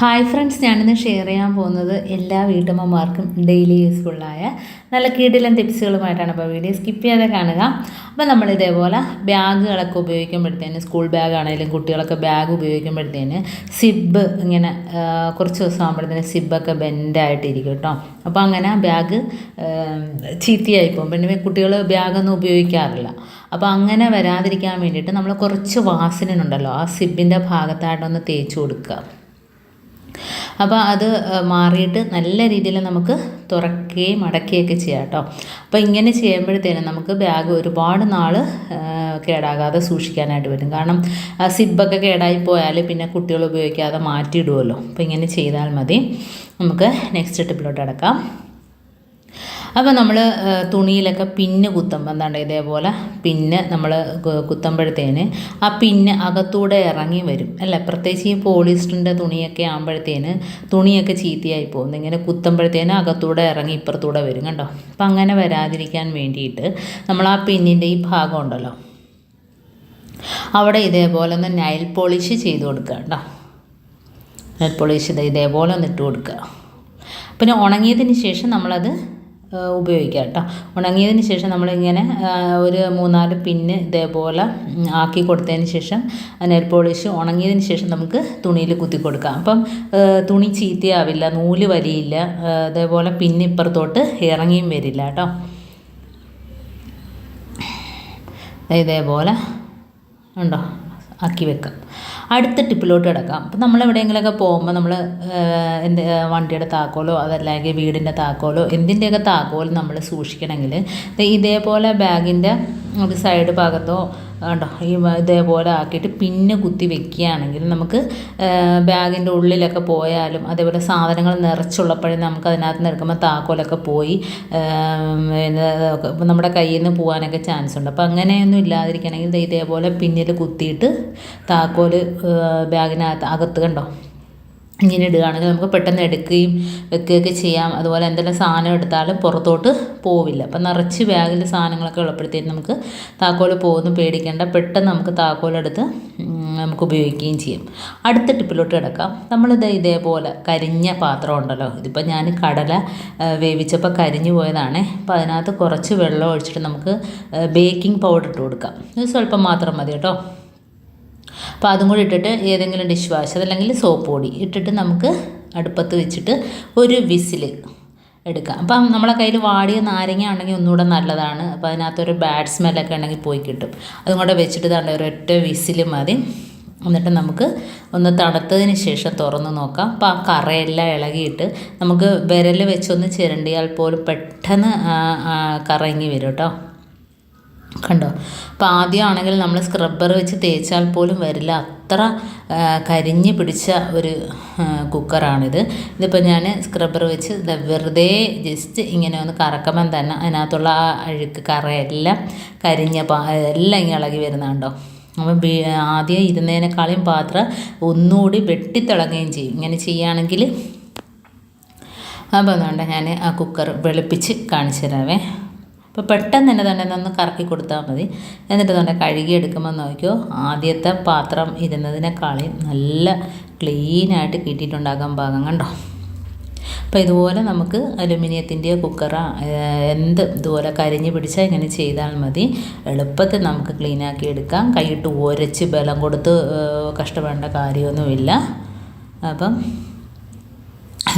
Hi friends ഞാനിന്ന് share ചെയ്യാൻ പോകുന്നത് എല്ലാ വീട്ടമ്മമാർക്കും ഡെയിലി യൂസ്ഫുള്ളായ നല്ല കിടിലൻ ടിപ്സുകളുമായിട്ടാണ് അപ്പോൾ വീഡിയോ സ്കിപ്പ് ചെയ്യാതെ കാണുക. അപ്പോൾ നമ്മൾ ഇതേപോലെ ബാഗുകളൊക്കെ ഉപയോഗിക്കുമ്പോഴത്തേന് സ്കൂൾ ബാഗാണെങ്കിലും കുട്ടികളൊക്കെ ബാഗ് ഉപയോഗിക്കുമ്പോഴത്തേന് സിബ് ഇങ്ങനെ കുറച്ച് ദിവസം ആകുമ്പോഴത്തേന് സിബൊക്കെ ബെൻഡായിട്ടിരിക്കും കേട്ടോ. അപ്പോൾ അങ്ങനെ ബാഗ് ചീത്തയായി പോകും. പിന്നെ കുട്ടികൾ ബാഗൊന്നും ഉപയോഗിക്കാറില്ല. അപ്പോൾ അങ്ങനെ വരാതിരിക്കാൻ വേണ്ടിയിട്ട് നമ്മൾ കുറച്ച് വാസനുണ്ടല്ലോ ആ സിബിന്റെ ഭാഗത്തായിട്ടൊന്ന് തേച്ച് കൊടുക്കുക. അപ്പോൾ അത് മാറിയിട്ട് നല്ല രീതിയിൽ നമുക്ക് തുറക്കുകയും അടക്കുകയൊക്കെ ചെയ്യാം കേട്ടോ. അപ്പോൾ ഇങ്ങനെ ചെയ്യുമ്പോഴത്തേനും നമുക്ക് ബാഗ് ഒരുപാട് നാൾ കേടാകാതെ സൂക്ഷിക്കാനായിട്ട് പറ്റും. കാരണം സിബൊക്കെ കേടായി പോയാൽ പിന്നെ കുട്ടികൾ ഉപയോഗിക്കാതെ മാറ്റിയിടുമല്ലോ അപ്പോൾ ഇങ്ങനെ ചെയ്താൽ മതി. നമുക്ക് നെക്സ്റ്റ് ടിപ്പിലോട്ട് അടക്കാം. അപ്പോൾ നമ്മൾ തുണിയിലൊക്കെ പിന്ന് കുത്തുമ്പോൾ എന്താണ്ട് ഇതേപോലെ പിന്ന് നമ്മൾ കുത്തുമ്പോഴത്തേന് ആ പിന്ന് അകത്തൂടെ ഇറങ്ങി വരും. അല്ല? പ്രത്യേകിച്ച് ഈ പോളിസ്റ്ററിന്റെ തുണിയൊക്കെ ആകുമ്പോഴത്തേന് തുണിയൊക്കെ ചീത്തയായി പോകും. ഇങ്ങനെ കുത്തുമ്പോഴത്തേന് അകത്തൂടെ ഇറങ്ങി ഇപ്പുറത്തൂടെ വരും കണ്ടോ? അപ്പം അങ്ങനെ വരാതിരിക്കാൻ വേണ്ടിയിട്ട് നമ്മൾ ആ പിന്നിന്റെ ഈ ഭാഗം ഉണ്ടല്ലോ. അവിടെ ഇതേപോലെ ഒന്ന് നൈൽ പോളിഷ് ചെയ്ത് കൊടുക്കുക കേട്ടോ നൈൽ പോളിഷ് ഇത് ഇതേപോലെ ഒന്ന് ഇട്ട് കൊടുക്കുക. പിന്നെ ഉണങ്ങിയതിന് ശേഷം നമ്മളത് ആ, ഉപയോഗിക്കുക കേട്ടോ. ഉണങ്ങിയതിന് ശേഷം നമ്മളിങ്ങനെ ഒരു മൂന്നാൽ പിന്ന് ഇതേപോലെ ആക്കി കൊടുത്തതിന് ശേഷം നെയിൽ പോളിഷ് ഉണങ്ങിയതിന് ശേഷം നമുക്ക് തുണിയിൽ കുത്തി കൊടുക്കാം. അപ്പം തുണി ചീത്തയാവില്ല നൂൽ വലിയില്ല അതേപോലെ പിന്ന് ഇപ്പുറത്തോട്ട് ഇറങ്ങിയും വരില്ല കേട്ടോ. ഇതേപോലെ ഉണ്ടോ? ആക്കി വെക്കാം. അടുത്ത ടിപ്പിലോട്ട് കിടക്കാം. അപ്പം നമ്മൾ എവിടെയെങ്കിലുമൊക്കെ പോകുമ്പോൾ നമ്മൾ എന്ത് വണ്ടിയുടെ താക്കോലോ അതല്ലെങ്കിൽ വീടിന്റെ താക്കോലോ എന്തിന്റെയൊക്കെ താക്കോൽ നമ്മൾ സൂക്ഷിക്കണമെങ്കിൽ ഇതേപോലെ ബാഗിന്റെ ഒരു സൈഡ് ഭാഗത്തോ ഉണ്ടോ ഈ ഇതേപോലെ ആക്കിയിട്ട് പിന്നെ കുത്തി വെക്കുകയാണെങ്കിൽ നമുക്ക് ബാഗിന്റെ ഉള്ളിലൊക്കെ പോയാലും അതേപോലെ സാധനങ്ങൾ നിറച്ചുള്ളപ്പോഴേ നമുക്ക് അതിനകത്ത് നിന്ന് എടുക്കുമ്പോൾ താക്കോലൊക്കെ പോയി നമ്മുടെ കയ്യിൽ നിന്ന് പോകാനൊക്കെ ചാൻസ് ഉണ്ട്. അപ്പോൾ അങ്ങനെയൊന്നും ഇല്ലാതിരിക്കണമെങ്കിൽ ഇതേപോലെ പിന്നിൽ കുത്തിയിട്ട് താക്കോൽ ബാഗിനകത്ത് അകത്ത് കണ്ടോ ഇങ്ങനെ ഇടുകയാണെങ്കിൽ നമുക്ക് പെട്ടെന്ന് എടുക്കുകയും വെക്കുകയൊക്കെ ചെയ്യാം. അതുപോലെ എന്തെല്ലാം സാധനം എടുത്താലും പുറത്തോട്ട് പോവില്ല. അപ്പം നിറച്ച് ബാഗിൽ സാധനങ്ങളൊക്കെ ഉള്ളപ്പോഴത്തേക്കും നമുക്ക് താക്കോൽ പോകുന്നു പേടിക്കേണ്ട. പെട്ടെന്ന് നമുക്ക് താക്കോലെടുത്ത് നമുക്ക് ഉപയോഗിക്കുകയും ചെയ്യും. അടുത്ത ടിപ്പിലോട്ട് കിടക്കാം. നമ്മളിത് ഇതേപോലെ കരിഞ്ഞ പാത്രം ഉണ്ടല്ലോ. ഇതിപ്പോൾ ഞാൻ കടല വേവിച്ചപ്പോൾ കരിഞ്ഞു പോയതാണ്. അപ്പോൾ അതിനകത്ത് കുറച്ച് വെള്ളം ഒഴിച്ചിട്ട് നമുക്ക് ബേക്കിംഗ് പൗഡർ ഇട്ട് കൊടുക്കാം. ഇത് സ്വല്പം മാത്രം മതി കേട്ടോ. അപ്പോൾ അതും കൂടി ഇട്ടിട്ട് ഏതെങ്കിലും ഡിഷ് വാഷ് അതല്ലെങ്കിൽ സോപ്പ് പൊടി ഇട്ടിട്ട് നമുക്ക് അടുപ്പത്ത് വെച്ചിട്ട് ഒരു വിസിൽ എടുക്കാം. അപ്പം നമ്മളെ കയ്യിൽ വാടിയ നാരങ്ങ ഉണ്ടെങ്കിൽ ഒന്നുകൂടെ നല്ലതാണ്. അപ്പോൾ അതിനകത്തൊരു ബാഡ് സ്മെല്ലൊക്കെ ഉണ്ടെങ്കിൽ പോയി കിട്ടും. അതും കൂടെ വെച്ചിട്ട് തണ്ട ഒരൊറ്റ വിസിൽ മതി. എന്നിട്ട് നമുക്ക് ഒന്ന് തണുത്തതിന് ശേഷം തുറന്ന് നോക്കാം. അപ്പോൾ ആ കറയെല്ലാം ഇളകിയിട്ട് നമുക്ക് വിരൽ വെച്ചൊന്ന് ചിരണ്ടിയാൽ പോലും പെട്ടെന്ന് കറങ്ങി വരും കേട്ടോ. കണ്ടോ? അപ്പോൾ ആദ്യമാണെങ്കിൽ നമ്മൾ സ്ക്രബ്ബർ വെച്ച് തേച്ചാൽ പോലും വരില്ല. അത്ര കരിഞ്ഞ് പിടിച്ച ഒരു കുക്കറാണിത് ഇതിപ്പോൾ ഞാൻ സ്ക്രബ്ബർ വെച്ച് വെറുതെ ജസ്റ്റ് ഇങ്ങനെ ഒന്ന് കറക്കുമ്പം തന്നെ അതിനകത്തുള്ള ആ അഴുക്ക് കറയെല്ലാം കരിഞ്ഞ പാ എല്ലാം ഇങ്ങനെ ഇളകി വരുന്നുണ്ടോ അപ്പം ആദ്യം ഇരുന്നതിനേക്കാളും പാത്രം ഒന്നുകൂടി വെട്ടിത്തിളങ്ങുകയും ചെയ്യും. ഇങ്ങനെ ചെയ്യുകയാണെങ്കിൽ അപ്പോൾ അതുകൊണ്ട് ഞാൻ ആ കുക്കർ വെളുപ്പിച്ച് കാണിച്ചു തരാവേ. അപ്പോൾ പെട്ടെന്ന് തന്നെ തന്നെ ഒന്ന് കറക്കി കൊടുത്താൽ മതി. എന്നിട്ട് തന്നെ കഴുകി എടുക്കുമ്പോൾ നോക്കിയോ ആദ്യത്തെ പാത്രം ഇരുന്നതിനേക്കാളും നല്ല ക്ലീനായിട്ട് കിട്ടിയിട്ടുണ്ടാകാൻ പാകം കണ്ടോ? അപ്പോൾ ഇതുപോലെ നമുക്ക് അലുമിനിയത്തിന്റെയോ കുക്കറ എന്ത് ഇതുപോലെ കരിഞ്ഞ് പിടിച്ചാൽ ഇങ്ങനെ ചെയ്താൽ മതി. എളുപ്പത്തിൽ നമുക്ക് ക്ലീനാക്കി എടുക്കാം. കൈയിട്ട് ഉരച്ച് ബലം കൊടുത്ത് കഷ്ടപ്പെടേണ്ട കാര്യമൊന്നുമില്ല. അപ്പം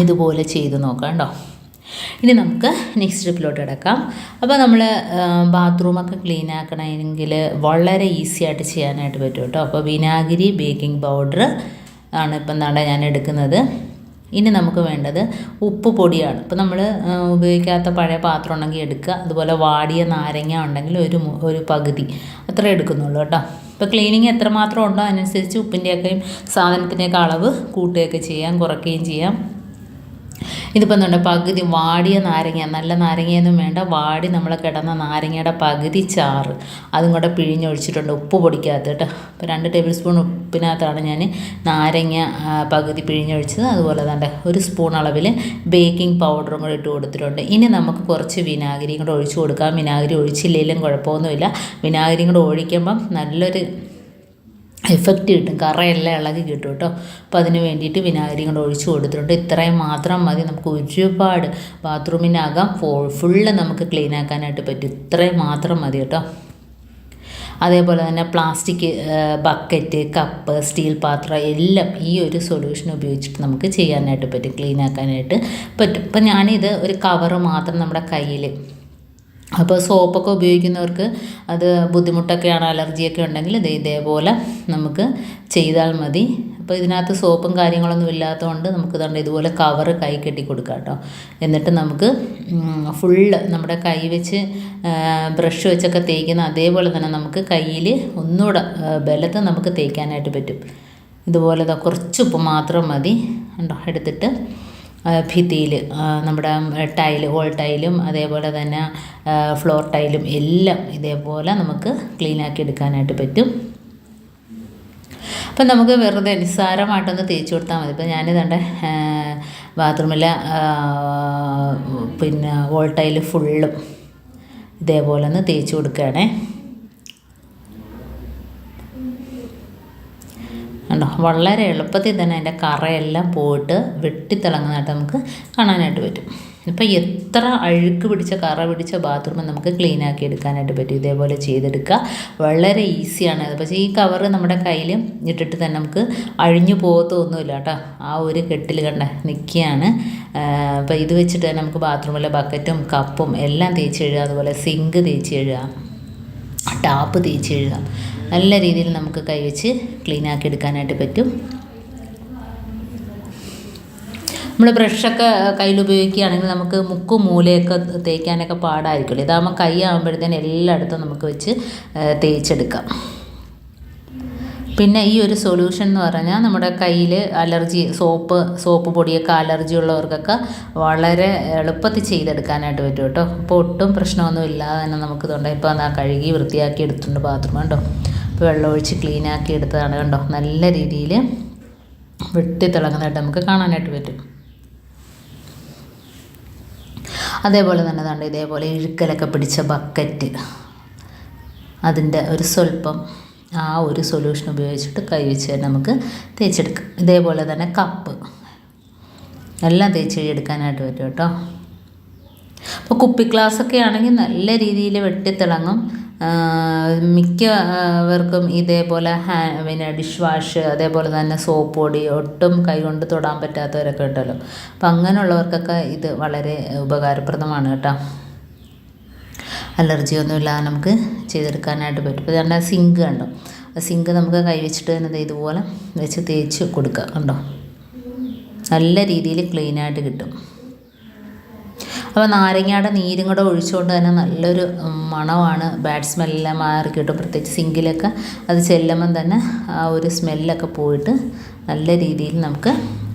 ഇതുപോലെ ചെയ്ത് നോക്കാം കേട്ടോ ഇനി നമുക്ക് നെക്സ്റ്റ് ട്രിപ്പിലോട്ട് കിടക്കാം. അപ്പോൾ നമ്മൾ ബാത്റൂമൊക്കെ ക്ലീൻ ആക്കണമെങ്കിൽ വളരെ ഈസി ആയിട്ട് ചെയ്യാനായിട്ട് പറ്റും കേട്ടോ. അപ്പോൾ വിനാഗിരി ബേക്കിംഗ് പൗഡർ ആണ് ഇപ്പം എന്താണ് ഞാൻ എടുക്കുന്നത്. ഇനി നമുക്ക് വേണ്ടത് ഉപ്പ് പൊടിയാണ്. ഇപ്പോൾ നമ്മൾ ഉപയോഗിക്കാത്ത പഴയ പാത്രം ഉണ്ടെങ്കിൽ എടുക്കുക. അതുപോലെ വാടിയ നാരങ്ങ ഉണ്ടെങ്കിൽ ഒരു ഒരു പകുതി അത്ര എടുക്കുന്നുള്ളൂ കേട്ടോ. ഇപ്പോൾ ക്ലീനിങ് എത്രമാത്രം ഉണ്ടോ അതിനനുസരിച്ച് ഉപ്പിന്റെയൊക്കെയും സാധനത്തിന്റെയൊക്കെ അളവ് കൂട്ടുകയൊക്കെ ചെയ്യാം കുറയ്ക്കുകയും ചെയ്യാം. ഇതിപ്പോൾ എന്തുണ്ട് പകുതി വാടിയ നാരങ്ങ നല്ല നാരങ്ങയൊന്നും വേണ്ട വാടി നമ്മൾ കിടന്ന നാരങ്ങയുടെ പകുതി ചാറ്. അതും കൂടെ പിഴിഞ്ഞൊഴിച്ചിട്ടുണ്ട് ഉപ്പ് പൊടിക്കാത്ത കേട്ടോ. അപ്പോൾ രണ്ട് ടേബിൾ സ്പൂൺ ഉപ്പിനകത്താണ് ഞാൻ നാരങ്ങ പകുതി പിഴിഞ്ഞൊഴിച്ചത്. അതുപോലെ തന്നെ ഒരു സ്പൂൺ അളവിൽ ബേക്കിംഗ് പൗഡറും കൂടെ ഇട്ട് കൊടുത്തിട്ടുണ്ട്. ഇനി നമുക്ക് കുറച്ച് വിനാഗിരിയും കൂടെ ഒഴിച്ചു കൊടുക്കാം. വിനാഗിരി ഒഴിച്ചില്ലെങ്കിലും കുഴപ്പമൊന്നുമില്ല. വിനാഗിരിയും കൂടെ ഒഴിക്കുമ്പം നല്ലൊരു എഫക്റ്റ് കിട്ടും. കറയെല്ലാം ഇളകി കിട്ടും കേട്ടോ അപ്പോൾ അതിന് വേണ്ടിയിട്ട് വിനാഗിരി കൊണ്ട് ഒഴിച്ച് കൊടുത്തിട്ടുണ്ട്. ഇത്രയും മാത്രം മതി. നമുക്ക് ഒരുപാട് ബാത്റൂമിനകം ഫുള്ള് നമുക്ക് ക്ലീൻ ആക്കാനായിട്ട് പറ്റും. ഇത്രയും മാത്രം മതി കേട്ടോ അതേപോലെ തന്നെ പ്ലാസ്റ്റിക് ബക്കറ്റ് കപ്പ് സ്റ്റീൽ പാത്രം എല്ലാം ഈ ഒരു സൊല്യൂഷൻ ഉപയോഗിച്ചിട്ട് നമുക്ക് ചെയ്യാനായിട്ട് പറ്റും. ക്ലീൻ ആക്കാനായിട്ട് പറ്റും. അപ്പം ഞാനിത് ഒരു കവറ് മാത്രം നമ്മുടെ കയ്യിൽ അപ്പോൾ സോപ്പൊക്കെ ഉപയോഗിക്കുന്നവർക്ക് അത് ബുദ്ധിമുട്ടൊക്കെയാണ് അലർജിയൊക്കെ ഉണ്ടെങ്കിൽ ഇത് ഇതേപോലെ നമുക്ക് ചെയ്താൽ മതി. അപ്പോൾ ഇതിനകത്ത് സോപ്പും കാര്യങ്ങളൊന്നും ഇല്ലാത്തതുകൊണ്ട് നമുക്ക് തന്നെ ഇതുപോലെ കവറ് കൈ കെട്ടി കൊടുക്കാം കേട്ടോ. എന്നിട്ട് നമുക്ക് ഫുള്ള് നമ്മുടെ കൈ വെച്ച് ബ്രഷ് വെച്ചൊക്കെ തേക്കുന്ന അതേപോലെ തന്നെ നമുക്ക് കയ്യിൽ ഒന്നുകൂടെ ബലത്ത് നമുക്ക് തേക്കാനായിട്ട് പറ്റും. ഇതുപോലെ കുറച്ച് ഉപ്പ് മാത്രം മതി. ഉണ്ടോ എടുത്തിട്ട് ഭിത്തിയിൽ നമ്മുടെ ടൈൽ ഹോൾ ടൈലും അതേപോലെ തന്നെ ഫ്ലോർ ടൈലും എല്ലാം ഇതേപോലെ നമുക്ക് ക്ലീനാക്കി എടുക്കാനായിട്ട് പറ്റും. അപ്പം നമുക്ക് വെറുതെ നിസ്സാരമായിട്ടൊന്ന് തേച്ച് കൊടുത്താൽ മതി. ഇപ്പം ഞാനിതുണ്ട് ബാത്റൂമിലെ പിന്നെ ഹോൾ ടൈൽ ഫുള്ളും ഇതേപോലെ ഒന്ന് തേച്ച് കൊടുക്കുകയാണേ. കണ്ടോ? വളരെ എളുപ്പത്തിൽ തന്നെ അതിന്റെ കറയെല്ലാം പോയിട്ട് വെട്ടിത്തിളങ്ങുന്നതായിട്ട് നമുക്ക് കാണാനായിട്ട് പറ്റും. ഇപ്പം എത്ര അഴുക്ക് പിടിച്ച കറ പിടിച്ച ബാത്റൂം നമുക്ക് ക്ലീൻ ആക്കി എടുക്കാനായിട്ട് പറ്റും. ഇതേപോലെ ചെയ്തെടുക്കുക. വളരെ ഈസിയാണ്. പക്ഷേ ഈ കവറ് നമ്മുടെ കയ്യിൽ ഇട്ടിട്ട് തന്നെ നമുക്ക് അഴിഞ്ഞു പോകത്തൊന്നുമില്ല കേട്ടോ. ആ ഒരു കെട്ടിൽ കണ്ട നിൽക്കുകയാണ്. അപ്പോൾ ഇത് വെച്ചിട്ട് തന്നെ നമുക്ക് ബാത്റൂമിലെ ബക്കറ്റും കപ്പും എല്ലാം തേച്ച് കഴുകുക അതുപോലെ സിങ്ക് തേച്ച് കഴുകുക ടാപ്പ് തേച്ച് നല്ല രീതിയിൽ നമുക്ക് കൈവച്ച് ക്ലീനാക്കി എടുക്കാനായിട്ട് പറ്റും. നമ്മൾ ബ്രഷൊക്കെ കയ്യിൽ ഉപയോഗിക്കുകയാണെങ്കിൽ നമുക്ക് മുക്കും മൂലയൊക്കെ തേക്കാനൊക്കെ പാടായിരിക്കുമല്ലോ. ഇതാകുമ്പോൾ കൈ ആകുമ്പോഴത്തേന് എല്ലായിടത്തും നമുക്ക് വെച്ച് തേച്ചെടുക്കാം. പിന്നെ ഈ ഒരു സൊല്യൂഷൻ എന്ന് പറഞ്ഞാൽ നമ്മുടെ കയ്യിൽ അലർജി സോപ്പ് സോപ്പ് പൊടിയൊക്കെ അലർജി ഉള്ളവർക്കൊക്കെ വളരെ എളുപ്പത്തിൽ ചെയ്തെടുക്കാനായിട്ട് പറ്റും കേട്ടോ. അപ്പോൾ ഒട്ടും പ്രശ്നമൊന്നും ഇല്ലാതെ തന്നെ നമുക്ക് ഇതുണ്ട് ഇപ്പോൾ അതാ കഴുകി വൃത്തിയാക്കി എടുത്തിട്ടുണ്ട് ബാത്റൂം കേട്ടോ ഇപ്പോൾ വെള്ളമൊഴിച്ച് ക്ലീനാക്കി എടുത്തതാണ് കണ്ടോ? നല്ല രീതിയിൽ വെട്ടി തിളങ്ങുന്നതായിട്ട് നമുക്ക് കാണാനായിട്ട് പറ്റും. അതേപോലെ തന്നെ തണ്ട് ഇതേപോലെ ഇഴുക്കലൊക്കെ പിടിച്ച ബക്കറ്റ് അതിന്റെ ഒരു സ്വല്പം ആ ഒരു സൊല്യൂഷൻ ഉപയോഗിച്ചിട്ട് കൈ വെച്ച് നമുക്ക് തേച്ചെടുക്കാം. ഇതേപോലെ തന്നെ കപ്പ്. എല്ലാം തേച്ച് എടുക്കാനായിട്ട് പറ്റും കേട്ടോ. അപ്പോൾ കുപ്പി ഗ്ലാസ്സൊക്കെ ആണെങ്കിൽ നല്ല രീതിയിൽ വെട്ടിത്തിളങ്ങും. മിക്കവർക്കും ഇതേപോലെ ഹാ പിന്നെ ഡിഷ് വാഷ് അതേപോലെ തന്നെ സോപ്പ് പൊടി ഒട്ടും കൈകൊണ്ട് തൊടാൻ പറ്റാത്തവരൊക്കെ ഉണ്ടല്ലോ. അപ്പം അങ്ങനെയുള്ളവർക്കൊക്കെ ഇത് വളരെ ഉപകാരപ്രദമാണ് കേട്ടോ. അലർജിയൊന്നുമില്ലാതെ നമുക്ക് ചെയ്തെടുക്കാനായിട്ട് പറ്റും. ഇപ്പോൾ തന്നെ സിങ്ക് കണ്ടോ? ആ സിങ്ക് നമുക്ക് കൈ വെച്ചിട്ട് തന്നെ ഇതുപോലെ വെച്ച് തേച്ച് കൊടുക്കുക കണ്ടോ? നല്ല രീതിയിൽ ക്ലീനായിട്ട് കിട്ടും. അപ്പോൾ നാരങ്ങയുടെ നീരും കൂടെ ഒഴിച്ചുകൊണ്ട് തന്നെ നല്ലൊരു മണമാണ്. ബാഡ് സ്മെല്ലെല്ലാം മാറി കിട്ടും. പ്രത്യേകിച്ച് സിങ്കിലൊക്കെ അത് ചെല്ലുമ്പം തന്നെ ആ ഒരു സ്മെല്ലൊക്കെ പോയിട്ട് നല്ല രീതിയിൽ നമുക്ക്